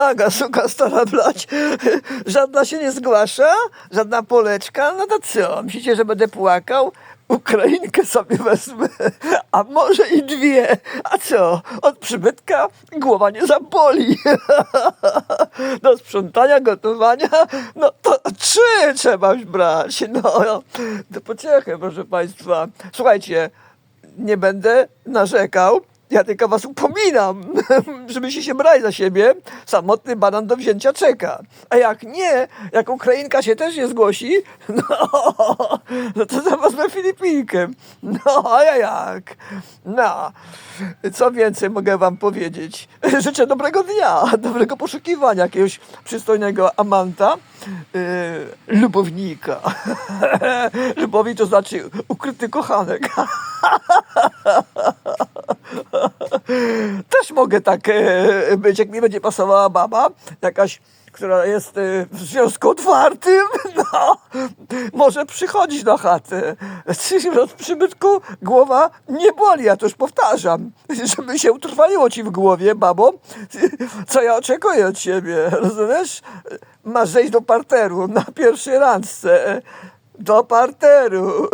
Aga, suka stara blać. Żadna się nie zgłasza? Żadna Poleczka? No to co? Myślicie, że będę płakał? Ukrainkę sobie wezmę, a może i dwie. A co? Od przybytka głowa nie zaboli. Do sprzątania, gotowania, no to trzy trzeba brać. No, do pociechy, proszę Państwa. Słuchajcie, nie będę narzekał. Ja tylko was upominam, żebyście się brali za siebie. Samotny banan do wzięcia czeka. A jak nie, jak Ukrainka się też nie zgłosi, no, no to za wezmę Filipinkę. No, a ja jak? No, co więcej mogę wam powiedzieć? Życzę dobrego dnia, dobrego poszukiwania jakiegoś przystojnego amanta, yy, lubownika. Lubownik to znaczy ukryty kochanek. Też mogę tak e, być, jak mi będzie pasowała baba, jakaś, która jest e, w związku otwartym, no, może przychodzić na chatę. Od przybytku głowa nie boli, ja to już powtarzam, żeby się utrwaliło ci w głowie, babo, co ja oczekuję od ciebie, rozumiesz? Masz zejść do parteru na pierwszej randce. Do parteru.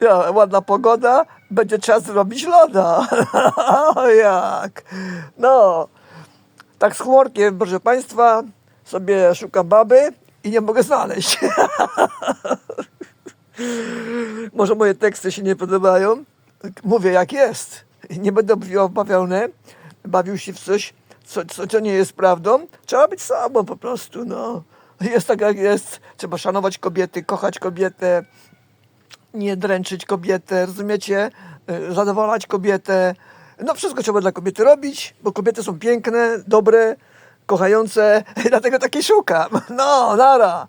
Ja, ładna pogoda, będzie czas zrobić loda. Jak? No, tak z chmurkiem, proszę Państwa, sobie szukam baby i nie mogę znaleźć. Może moje teksty się nie podobają? Mówię jak jest. Nie będę mówił obawiony, bawił się w coś, co, co, co nie jest prawdą. Trzeba być sobą po prostu, no. Jest tak jak jest. Trzeba szanować kobiety, kochać kobietę, nie dręczyć kobietę, rozumiecie? Y, Zadowalać kobietę. No wszystko trzeba dla kobiety robić, bo kobiety są piękne, dobre, kochające, dlatego takiej szukam. No, nara.